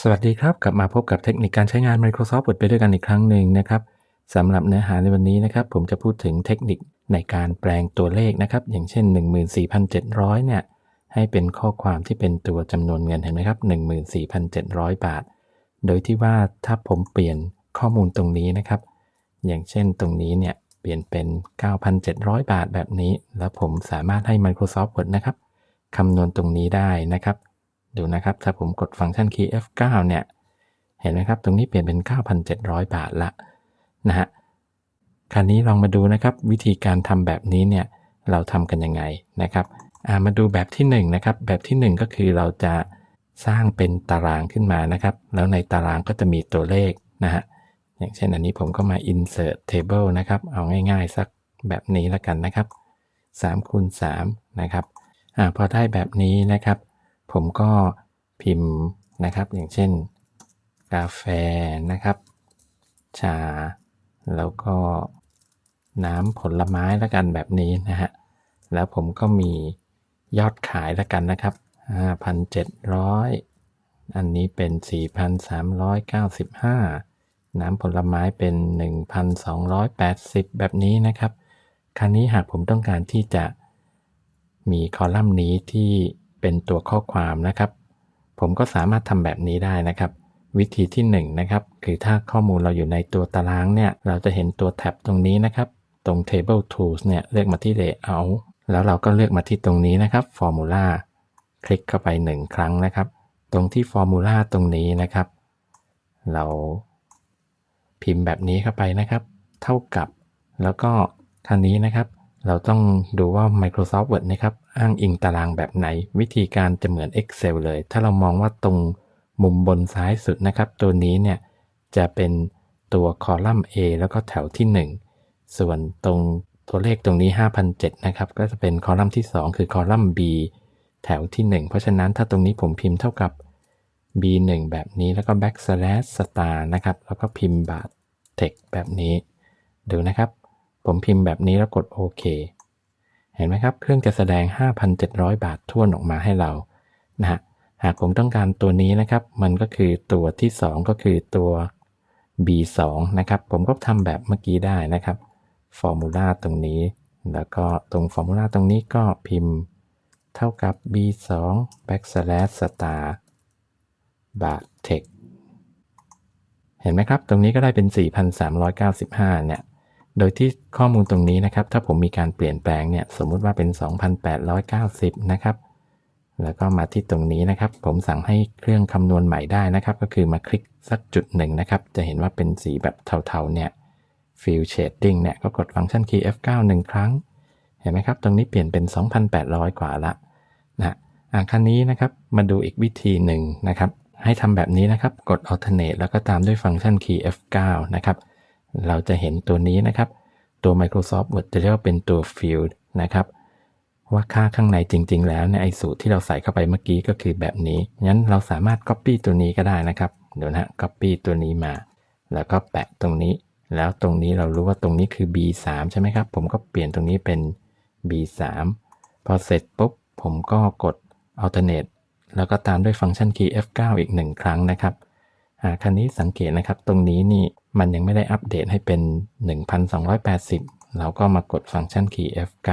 สวัสดีครับ กลับมาพบกับเทคนิคการใช้งาน Microsoft Word ไปด้วยกันอีกครั้งหนึ่งนะครับสำหรับเนื้อหาในวันนี้นะครับ ผมจะพูดถึงเทคนิคในการแปลงตัวเลขนะครับ อย่างเช่น 14,700 เนี่ย ให้เป็นข้อความที่เป็นตัวจำนวนเงินเห็นไหมครับ 14,700 บาท โดยที่ว่าถ้าผมเปลี่ยนข้อมูลตรงนี้นะครับ อย่างเช่นตรงนี้เนี่ย เปลี่ยนเป็น 9,700 บาทแบบนี้ แล้วผมสามารถให้ Microsoft Word นะครับคำนวณตรงนี้ได้นะครับ ดูนะครับ ถ้าผมกดฟังก์ชันคีย์ F9 เนี่ย เห็นไหมครับ ตรงนี้เปลี่ยนเป็น 9,700 บาทละนะฮะ คราวนี้ลองมาดูนะครับ วิธีการทำแบบนี้เนี่ย เราทำกันยังไงนะครับามาดูแบบที่1นะครับ แบบที่ 1 ก็คือเราจะสร้างเป็นตารางขึ้นมานะครับ แล้วในตารางก็จะมีตัวเลขนะฮะ อย่างเช่นอันนี้ผมก็มา insert table นะครับ เอาง่ายๆ สักแบบนี้แล้วกันนะครับ3คูณ3นะครับอพอได้แบบนี้นะครับ ผมก็พิมพ์นะครับ อย่างเช่น กาแฟนะครับ ชา แล้วก็น้ำผลไม้แล้วกันแบบนี้นะฮะ แล้วผมก็มียอดขายแล้วกันนะครับ 5,700 อันนี้เป็น 4,395 น้ำผลไม้เป็น 1,280 แบบนี้นะครับ คราวนี้หากผมต้องการที่จะมีคอลัมน์นี้ที่ เป็นตัวข้อความนะครับ ผมก็สามารถทำแบบนี้ได้นะครับ วิธีที่1นงนะครับคือถ้าข้อมูลเราอยู่ในตัวตารางเนี่ย เราจะเห็นตัวแท็บตรงนี้นะครับ ตรง table tools เนี่ยเลือกมาที่ layout แล้วเราก็เลือกมาที่ตรงนี้นะครับ formula คลิกเข้าไป 1 ครั้งนะครับ ตรงที่ formula ตรงนี้นะครับ เราพิมพ์แบบนี้เข้าไปนะครับ เท่ากับ แล้วก็คราวนี้นะครับ เราต้องดูว่า Microsoft Word นะครับ อ้างอิงตารางแบบไหน วิธีการจะเหมือน Excel เลย ถ้าเรามองว่าตรงมุมบนซ้ายสุดนะครับ ตัวนี้เนี่ยจะเป็นตัวคอลัมน์ A แล้วก็แถวที่ 1 ส่วนตรงตัวเลขตรงนี้ 5,007นะครับ ก็จะเป็นคอลัมน์ที่ 2 คือคอลัมน์ B แถวที่ 1 เพราะฉะนั้นถ้าตรงนี้ผมพิมพ์เท่ากับ B1 แบบนี้แล้วก็ backslash star นะครับ แล้วก็พิมพ์บาท text แบบนี้ ดูนะครับ ผมพิมพ์แบบนี้แล้วกดโอเคเห็นไหมครับ เครื่องจะแสดง 5,700 บาททวนออกมาให้เรานะฮะหากผมต้องการตัวนี้นะครับ มันก็คือตัวที่ 2 ก็คือตัว B2 นะครับ ผมก็ทำแบบเมื่อกี้ได้นะครับฟอร์มูลาตรงนี้ แล้วก็ตรงฟอร์มูลาตรงนี้ก็พิมพ์เท่ากับ B2 backslash star บาท text เห็นไหมครับ ตรงนี้ก็ได้เป็น 4,395 เนี่ย โดยที่ข้อมูลตรงนี้นะครับ ถ้าผมมีการเปลี่ยนแปลงเนี่ย สมมุติว่าเป็น 2,890 นะครับ แล้วก็มาที่ตรงนี้นะครับ ผมสั่งให้เครื่องคำนวณใหม่ได้นะครับ ก็คือมาคลิกสักจุดหนึ่งนะครับ จะเห็นว่าเป็นสีแบบเทาๆเนี่ย Fill Shading เนี่ย ก็กดฟังก์ชัน Key F9 หนึ่งครั้ง เห็นไหมครับ ตรงนี้เปลี่ยนเป็น 2,800 กว่าละนะอ่าคันนี้นะครับ มาดูอีกวิธีหนึ่งนะครับ ให้ทำแบบนี้นะครับ กด alternate แล้วก็ตามด้วยฟังก์ชัน key F9 นะครับ เราจะเห็นตัวนี้นะครับ ตัว Microsoft Word จะเรียกว่าเป็นตัว field นะครับว่าค่าข้างในจริง ๆ แล้วในไอสูตรที่เราใส่เข้าไปเมื่อกี้ก็คือแบบนี้งั้นเราสามารถ copy ตัวนี้ก็ได้นะครับ เดี๋ยวนะ copy ตัวนี้มา แล้วก็แปะตรงนี้ แล้วตรงนี้เรารู้ว่าตรงนี้คือ B3 ใช่ไหมครับ ผมก็เปลี่ยนตรงนี้เป็น B3 พอเสร็จปุ๊บ ผมก็กด alternate แล้วก็ตามด้วยฟังก์ชัน key F9 อีกหนึ่งครั้งนะครับอ่าคันนี้สังเกตนะครับ ตรงนี้นี่ มันยังไม่ได้อัปเดตให้เป็น 1280 เราก็มากดฟังก์ชัน key F9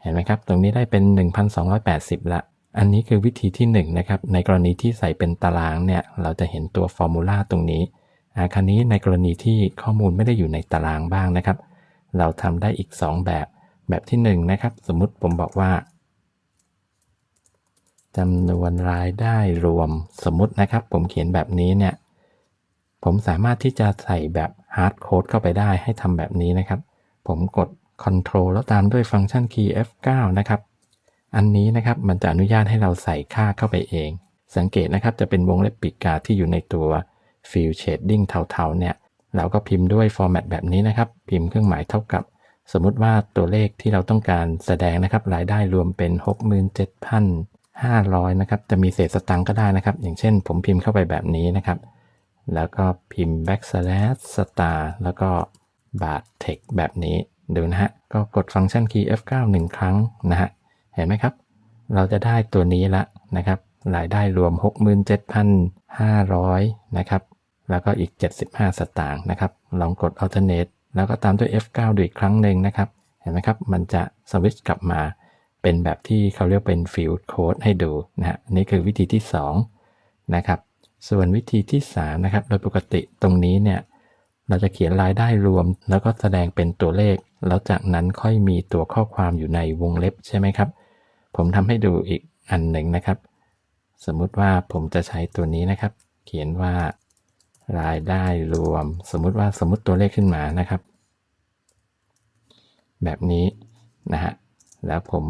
เห็นไหมครับ ตรงนี้ได้เป็น 1280 ละ อันนี้คือวิธีที่1นนะครับ ในกรณีที่ใส่เป็นตารางเนี่ย เราจะเห็นตัวฟอร์มูลาตรงนี้อาคันนี้ในกรณีที่ข้อมูลไม่ได้อยู่ในตารางบ้างนะครับ เราทำได้อีก 2 แบบ แบบที่1นนะครับ สมมุติผมบอกว่าจำนวนรายได้รวมสมมตินะครับ ผมเขียนแบบนี้เนี่ย ผมสามารถที่จะใส่แบบฮาร์ดโค้ดเข้าไปได้ให้ทำแบบนี้นะครับ ผมกด Ctrl แล้วตามด้วยฟังก์ชัน Key F9 นะครับ อันนี้นะครับมันจะอนุญาตให้เราใส่ค่าเข้าไปเอง สังเกตนะครับจะเป็นวงเล็บปีกกาที่อยู่ในตัว Fill Shading เทาๆเนี่ยเราก็พิมพ์ด้วย format แบบนี้นะครับ พิมพ์เครื่องหมายเท่ากับ สมมุติว่าตัวเลขที่เราต้องการแสดงนะครับ รายได้รวมเป็น 67,500นะครับ จะมีเศษสตังค์ก็ได้นะครับ อย่างเช่น ผมพิมพ์เข้าไปแบบนี้นะครับ แล้วก็พิมพ์ backslash star แล้วก็บาท text แบบนี้ดูนะฮะ ก็กดฟังก์ชัน key F9 1 ครั้งนะฮะ เห็นไหมครับ เราจะได้ตัวนี้ละนะครับ รายได้รวม500 นะครับ แล้วก็อีก 75 สตางค์นะครับ ลองกด alternate แล้วก็ตามด้วย F9 ดูอีกครั้งหนึ่งนะครับ เห็นไหมครับ มันจะสวิตช์กลับมาเป็นแบบที่เขาเรียกเป็น field code ให้ดูนะฮะนนี่คือวิธีที่ 2 นะครับ ส่วนวิธีที่3นะครับ โดยปกติตรงนี้เนี่ย เราจะเขียนรายได้รวม แล้วก็แสดงเป็นตัวเลข แล้วจากนั้นค่อยมีตัวข้อความอยู่ในวงเล็บใช่ไหมครับ ผมทำให้ดูอีกอันหนึ่งนะครับ สมมุติว่าผมจะใช้ตัวนี้นะครับ เขียนว่ารายได้รวม สมมุติว่าสมมติตัวเลขขึ้นมานะครับ แบบนี้นะฮะแล้วผม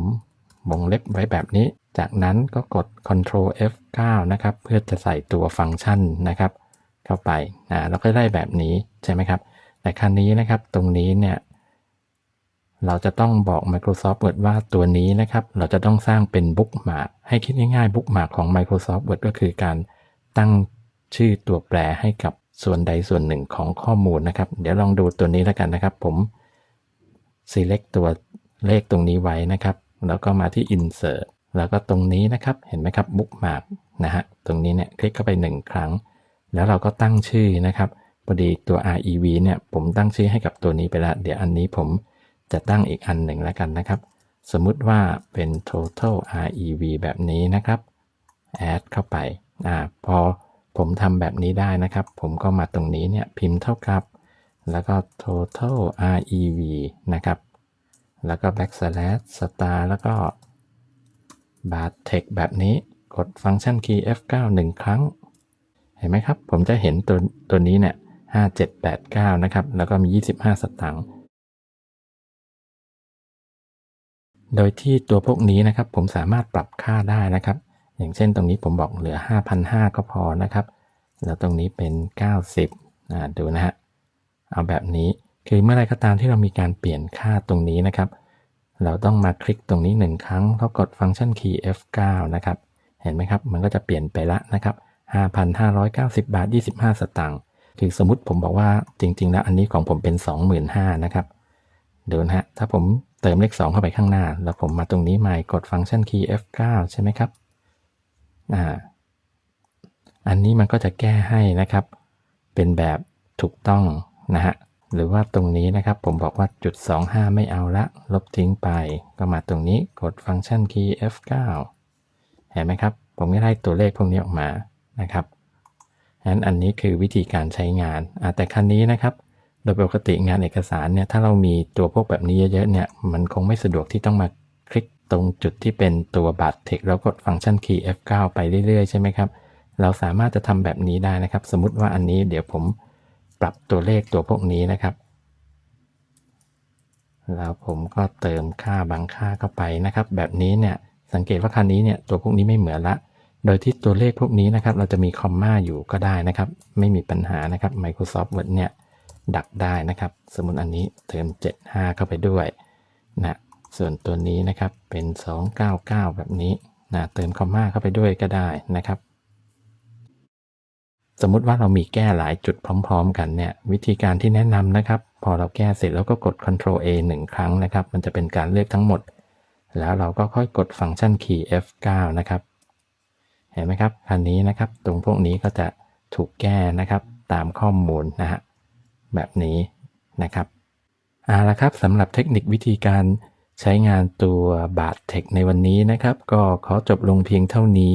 วงเล็บไว้แบบนี้ จากนั้นก็กด Ctrl F9 นะครับ เพื่อจะใส่ตัวฟังก์ชันนะครับ เข้าไปนะเราก็ได้แบบนี้ใช่ไหมครับ แต่ครั้นี้นะครับตรงนี้เนี่ยเราจะต้องบอก Microsoft Word ว่าตัวนี้นะครับ เราจะต้องสร้างเป็นบุ๊กมาให้คิดง่ายๆบุ๊กมาของ Microsoft Word ก็คือการตั้งชื่อตัวแปรให้กับส่วนใดส่วนหนึ่งของข้อมูลนะครับ เดี๋ยวลองดูตัวนี้แล้วกันนะครับ ผม select ตัวเลขตรงนี้ไว้นะครับ แล้วก็มาที่ insert แล้วก็ตรงนี้นะครับเห็นไหมครับ bookmark นะฮะตรงนี้เนี่ยคลิกเข้าไป 1 ครั้ง แล้วเราก็ตั้งชื่อนะครับพอดีตัว rev เนี่ยผมตั้งชื่อให้กับตัวนี้ไปแล้วเดี๋ยวอันนี้ผมจะตั้งอีกอันหนึ่งแล้วกันนะครับ สมมุติว่าเป็น total rev แบบนี้นะครับ add เข้าไปอ่าพอผมทำแบบนี้ได้นะครับ ผมก็มาตรงนี้เนี่ยพิมพ์เท่ากับ แล้วก็ total rev นะครับ แล้วก็ backslash star แล้วก็ bar text แบบนี้กดฟังก์ชัน key F9 1 ครั้ง เห็นไหมครับ ผมจะเห็นตัวตัวนี้เนี่ย5789 นะครับ แล้วก็มี 25 สตางค์โดยที่ตัวพวกนี้นะครับ ผมสามารถปรับค่าได้นะครับ อย่างเช่นตรงนี้ผมบอกเหลือ 5,500 ก็พอนะครับ แล้วตรงนี้เป็น 90อ่าดูนะฮะ เอาแบบนี้ คือเมื่อไรก็ตามที่เรามีการเปลี่ยนค่าตรงนี้นะครับ เราต้องมาคลิกตรงนี้ 1 ครั้งแล้วกดฟังก์ชัน key F9 นะครับ เห็นไหมครับ มันก็จะเปลี่ยนไปละนะครับ 5,590 บาท 25 สตางค์ คือสมมติผมบอกว่าจริง ๆ แล้วอันนี้ของผมเป็น 25,000นะครับ เดูนะฮะ ถ้าผมเติมเลข 2 เข้าไปข้างหน้า แล้วผมมาตรงนี้ใหม่กดฟังก์ชัน key F9 ใช่ไหมครับ อ่า อันนี้มันก็จะแก้ให้นะครับ เป็นแบบถูกต้องนะฮะ หรือว่าตรงนี้นะครับผมบอกว่าจุด 25 ไม่เอาละ ลบทิ้งไป ก็มาตรงนี้กดฟังก์ชัน key F9 เห็นไหมครับ ผมก็ได้ตัวเลขพวกนี้ออกมานะครับงั้นอันนี้คือวิธีการใช้งานแต่ครั้นี้นะครับ โดยปกติงานเอกสารเนี่ยถ้าเรามีตัวพวกแบบนี้เยอะๆเนี่ยมันคงไม่สะดวกที่ต้องมาคลิกตรงจุดที่เป็นตัวบัตรเทคแล้วกดฟังก์ชัน key F9 ไปเรื่อยๆ ใช่ไหมครับ เราสามารถจะทำแบบนี้ได้นะครับ สมมติว่าอันนี้เดี๋ยวผม ปรับตัวเลขตัวพวกนี้นะครับ แล้วผมก็เติมค่าบางค่าเข้าไปนะครับ แบบนี้เนี่ยสังเกตว่าคันนี้เนี่ยตัวพวกนี้ไม่เหมือนละ โดยที่ตัวเลขพวกนี้นะครับ เราจะมีคอมมาอยู่ก็ได้นะครับ ไม่มีปัญหานะครับ Microsoft Word เนี่ยดักได้นะครับ สมมติอันนี้เติม 75 เข้าไปด้วยนะส่วนตัวนี้นะครับเป็น 299 แบบนี้นะเติมคอมมาเข้าไปด้วยก็ได้นะครับ มมุติว่าเรามีแก้หลายจุดพร้อม ๆ กันเนี่ยวิธีการที่แนะนำนะครับ พอเราแก้เสร็จแล้วก็กด Ctrl A 1 ครั้งนะครับ มันจะเป็นการเลือกทั้งหมด แล้วเราก็ค่อยกดฟังก์ชัน key F9 นะครับ เห็นไหมครับคันนี้นะครับ ตรงพวกนี้ก็จะถูกแก้นะครับตามข้อมูลนะฮะแบบนี้นะครับเอาละครับสำหรับเทคนิควิธีการใช้งานตัวบาทเทคในวันนี้นะครับ ก็ขอจบลงเพียงเท่านี้